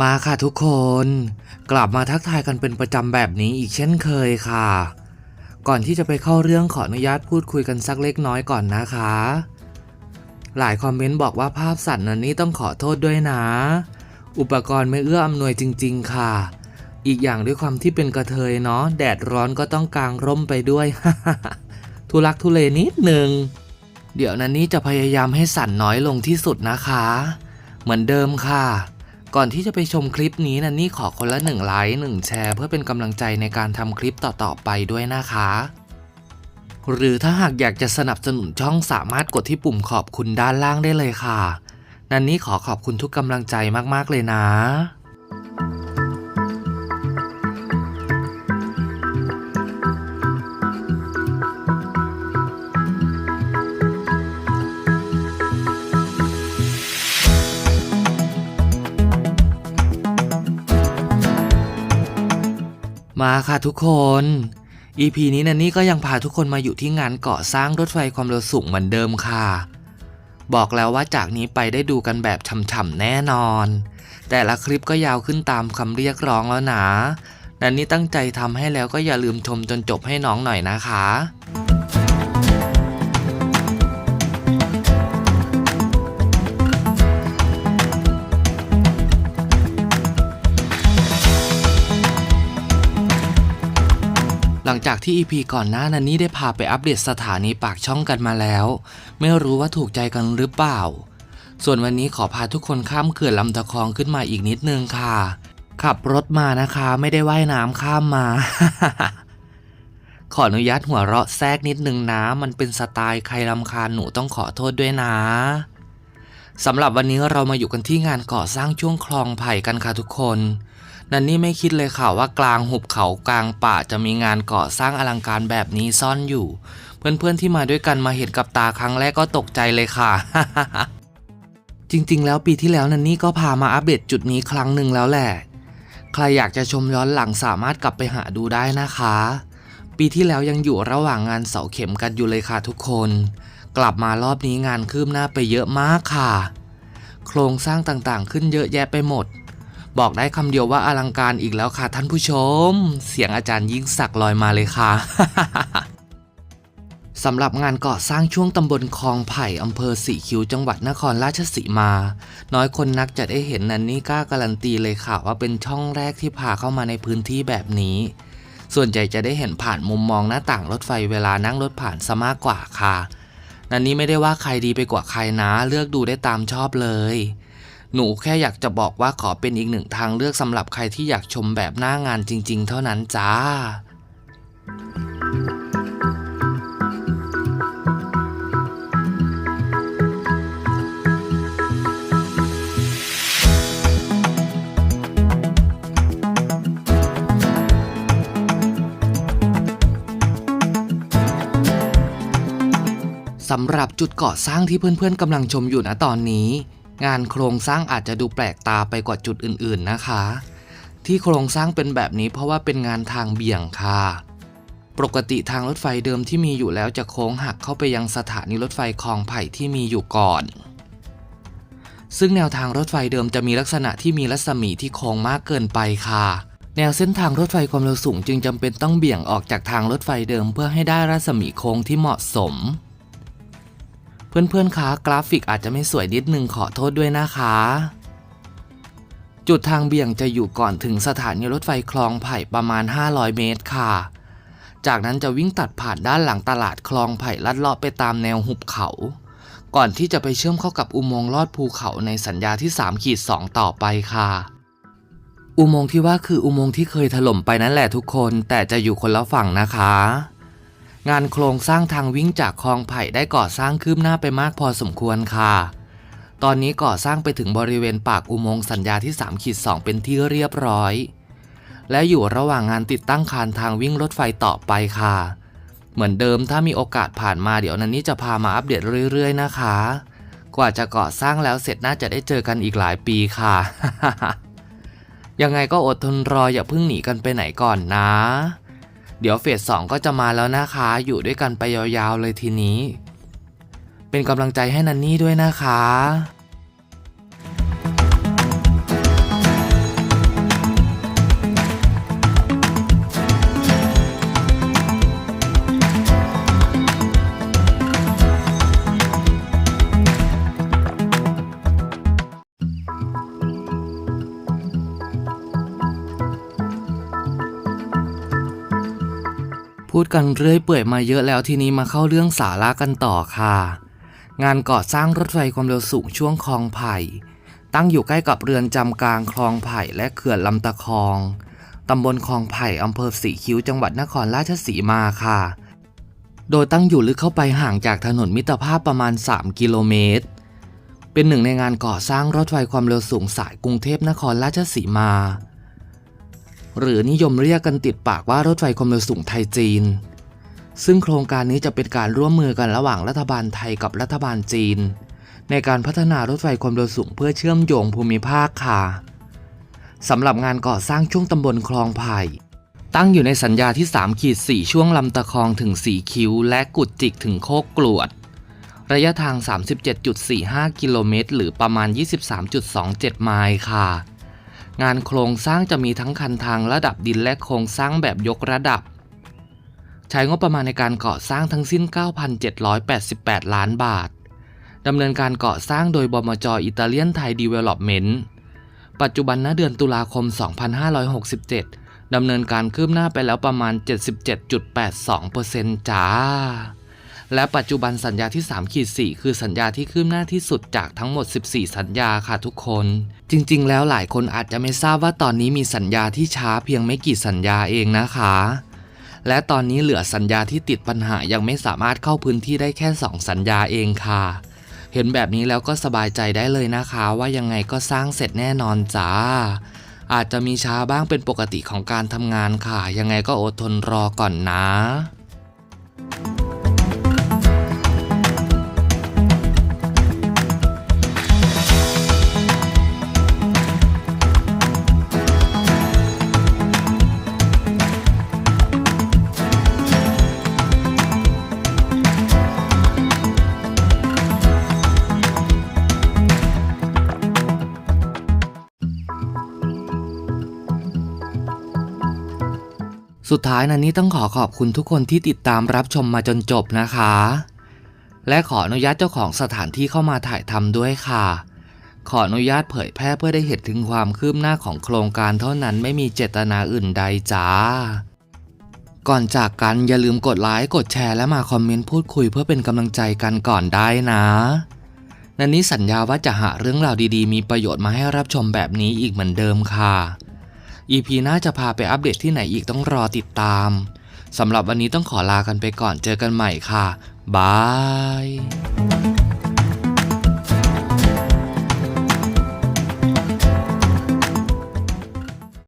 มาค่ะทุกคน กลับมาทักทายกันเป็นประจำแบบนี้อีกเช่นเคยค่ะ ก่อนที่จะไปเข้าเรื่องขออนุญาตพูดคุยกันสักเล็กน้อยก่อนนะคะ หลายคอมเมนต์บอกว่าภาพสั่นนันนี้ต้องขอโทษด้วยนะ อุปกรณ์ไม่เอื้ออำนวยจริง ๆ ค่ะ อีกอย่างด้วยความที่เป็นกระเทยเนาะแดดร้อนก็ต้องกางร่มไปด้วย ทุลักทุเลนิดนึงเดี๋ยวนันนี้จะพยายามให้สั่นน้อยลงที่สุดนะคะ เหมือนเดิมค่ะ ก่อนที่จะไปชมคลิปนี้นันนี่ขอคนละหนึ่งไลค์หนึ่งแชร์เพื่อเป็นกำลังใจในการทำคลิปต่อๆไปด้วยนะคะ หรือถ้าหากอยากจะสนับสนุนช่องสามารถกดที่ปุ่มขอบคุณด้านล่างได้เลยค่ะ นันนี่ขอขอบคุณทุกกำลังใจมากๆเลยนะ มาค่ะทุกคน EP นี้นันนี่ก็ยังพาทุกคนมาอยู่ที่งานเกาะสร้างรถไฟความเร็วสูงเหมือนเดิมค่ะ บอกแล้วว่าจากนี้ไปได้ดูกันแบบฉ่ำๆแน่นอน แต่ละคลิปก็ยาวขึ้นตามคำเรียกร้องแล้วนะนันนี่ตั้งใจทำให้แล้วก็อย่าลืมชมจนจบให้น้องหน่อยนะคะ หลังจากที่ EP ก่อนหน้านั้นนี่ได้พาไปอัปเดตสถานีปากช่องกันมาแล้ว ไม่รู้ว่าถูกใจกันหรือเปล่า ส่วนวันนี้ขอพาทุกคนข้ามเขื่อนลำตะคองขึ้นมาอีกนิดนึงค่ะ ขับรถมานะคะไม่ได้ว่ายน้ำข้ามมา ขออนุญาตหัวเราะแทรกนิดนึงนะ มันเป็นสไตล์ใครลำคาญหนูต้องขอโทษด้วยนะสำหรับวันนี้เรามาอยู่กันที่งานก่อสร้างช่วงคลองไผ่กันค่ะทุกคน นันนี่ไม่คิดเลยค่ะว่ากลางหุบเขากลางป่าจะมีงานก่อสร้างอลังการแบบนี้ซ่อนอยู่ เพื่อนๆที่มาด้วยกันมาเห็นกับตาครั้งแรกก็ตกใจเลยค่ะ จริงๆ แล้วปีที่แล้วนันนี่ก็พามาอัปเดตจุดนี้ครั้งหนึ่งแล้วแหละ ใครอยากจะชมย้อนหลังสามารถกลับไปหาดูได้นะคะ ปีที่แล้วยังอยู่ระหว่างงานเสาเข็มกันอยู่เลยค่ะทุกคน กลับมารอบนี้งานคืบหน้าไปเยอะมากค่ะ โครงสร้างต่างๆ ขึ้นเยอะแยะไปหมด บอกได้คำเดียวว่าอลังการอีกแล้วค่ะท่านผู้ชม เสียงอาจารย์ยิ่งศักดิ์ลอยมาเลยค่ะสำหรับงานก่อสร้างช่วงตำบลคลองไผ่อำเภอสีคิ้วจังหวัดนครราชสีมา น้อยคนนักจะได้เห็นนันนี่กล้าการันตีเลยค่ะว่าเป็นช่องแรกที่พาเข้ามาในพื้นที่แบบนี้ ส่วนใหญ่จะได้เห็นผ่านมุมมองหน้าต่างรถไฟเวลานั่งรถผ่านซะมากกว่าค่ะนันนี้ไม่ได้ว่าใครดีไปกว่าใครนะเลือกดูได้ตามชอบเลย หนูแค่อยากจะบอกว่าขอเป็นอีกหนึ่งทางเลือกสำหรับใครที่อยากชมแบบหน้างานจริง ๆ เท่านั้นจ้าสำหรับจุดก่อสร้างที่เพื่อนๆกำลังชมอยู่นะตอนนี้ งานโครงสร้างอาจจะดูแปลกตาไปกว่าจุดอื่นๆนะคะ ที่โครงสร้างเป็นแบบนี้เพราะว่าเป็นงานทางเบี่ยงค่ะ ปกติทางรถไฟเดิมที่มีอยู่แล้วจะโค้งหักเข้าไปยังสถานีรถไฟคลองไผ่ที่มีอยู่ก่อน ซึ่งแนวทางรถไฟเดิมจะมีลักษณะที่มีรัศมีที่โค้งมากเกินไปค่ะแนวเส้นทางรถไฟความเร็วสูงจึงจำเป็นต้องเบี่ยงออกจากทางรถไฟเดิมเพื่อให้ได้รัศมีโค้งที่เหมาะสม เพื่อนๆคะกราฟิกอาจจะไม่สวยนิดนึงขอโทษด้วยนะคะ จุดทางเบี่ยงจะอยู่ก่อนถึงสถานีรถไฟคลองไผ่ประมาณ 500 เมตรค่ะ จากนั้นจะวิ่งตัดผ่านด้านหลังตลาดคลองไผ่ลัดเลาะไปตามแนวหุบเขา ก่อนที่จะไปเชื่อมเข้ากับอุโมงค์ลอดภูเขาในสัญญาที่3ขีด2ต่อไปค่ะอุโมงค์ที่ว่าคืออุโมงค์ที่เคยถล่มไปนั่นแหละทุกคน แต่จะอยู่คนละฝั่งนะคะ งานโครงสร้างทางวิ่งจากคลองไผ่ได้ก่อสร้างคืบหน้าไปมากพอสมควรค่ะ ตอนนี้ก่อสร้างไปถึงบริเวณปากอุโมงค์สัญญาที่3ขีด2เป็นที่เรียบร้อย และอยู่ระหว่างงานติดตั้งคานทางวิ่งรถไฟต่อไปค่ะ เหมือนเดิมถ้ามีโอกาสผ่านมาเดี๋ยวนันนี้จะพามาอัปเดตเรื่อยๆนะคะ กว่าจะก่อสร้างแล้วเสร็จน่าจะได้เจอกันอีกหลายปีค่ะ ยังไงก็อดทนรออย่าเพิ่งหนีกันไปไหนก่อนนะ เดี๋ยวเฟสสองก็จะมาแล้วนะคะ อยู่ด้วยกันไปยาวๆเลยทีนี้ เป็นกำลังใจให้นันนี่ด้วยนะคะ พูดกันเรื่อยเปื่อยมาเยอะแล้วทีนี้มาเข้าเรื่องสาระกันต่อค่ะ งานก่อสร้างรถไฟความเร็วสูงช่วงคลองไผ่ ตั้งอยู่ใกล้กับเรือนจำกลางคลองไผ่และเขื่อนลำตะคองตำบลคลองไผ่อำเภอสีคิ้วจังหวัดนครราชสีมาค่ะ โดยตั้งอยู่ลึกเข้าไปห่างจากถนนมิตรภาพประมาณ 3 กิโลเมตร เป็นหนึ่งในงานก่อสร้างรถไฟความเร็วสูงสายกรุงเทพนครราชสีมา หรือนิยมเรียกกันติดปากว่ารถไฟความเร็วสูงไทยจีน ซึ่งโครงการนี้จะเป็นการร่วมมือกันระหว่างรัฐบาลไทยกับรัฐบาลจีน ในการพัฒนารถไฟความเร็วสูงเพื่อเชื่อมโยงภูมิภาคค่ะสำหรับงานก่อสร้างช่วงตำบลคลองไผ่ตั้งอยู่ในสัญญาที่3ขีด4ช่วงลำตะคองถึง 4 คิ้ว และกุดจิกถึงโคกกลวด ระยะทาง 37.45 กิโลเมตร หรือประมาณ 23.27 ไมล์ค่ะ งานโครงสร้างจะมีทั้งคันทางระดับดินและโครงสร้างแบบยกระดับ ใช้งบประมาณในการก่อสร้างทั้งสิ้น 9,788 ล้านบาทดำเนินการก่อสร้างโดยบมจอิตาเลียนไทยดีเวล็อปเมนต์ปัจจุบันณเดือนตุลาคม 2567ดำเนินการคืบหน้าไปแล้วประมาณ 77.82%จ้า และปัจจุบันสัญญาที่3ขีด4คือสัญญาที่คืบหน้าที่สุดจากทั้งหมด 14 สัญญาค่ะทุกคน จริงๆ แล้วหลายคนอาจจะไม่ทราบว่าตอนนี้มีสัญญาที่ช้าเพียงไม่กี่สัญญาเองนะคะ และตอนนี้เหลือสัญญาที่ติดปัญหายังไม่สามารถเข้าพื้นที่ได้แค่ 2 สัญญาเองค่ะ เห็นแบบนี้แล้วก็สบายใจได้เลยนะคะ ว่ายังไงก็สร้างเสร็จแน่นอนจ้าอาจจะมีช้าบ้างเป็นปกติของการทำงานค่ะ ยังไงก็อดทนรอก่อนนะ สุดท้ายนันนี้ต้องขอขอบคุณทุกคนที่ติดตามรับชมมาจนจบนะคะ และขออนุญาตเจ้าของสถานที่เข้ามาถ่ายทำด้วยค่ะ ขออนุญาตเผยแพร่เพื่อได้เห็นถึงความคืบหน้าของโครงการเท่านั้นไม่มีเจตนาอื่นใดจ้า ก่อนจากกันอย่าลืมกดไลค์กดแชร์และมาคอมเมนต์พูดคุยเพื่อเป็นกำลังใจกันก่อนได้นะนันนี้สัญญาว่าจะหาเรื่องราวดีๆ มีประโยชน์มาให้รับชมแบบนี้อีกเหมือนเดิมค่ะ EP หน้าจะพาไปอัปเดตที่ไหนอีกต้องรอติดตามสำหรับวันนี้ต้องขอลากันไปก่อนเจอกันใหม่ค่ะบาย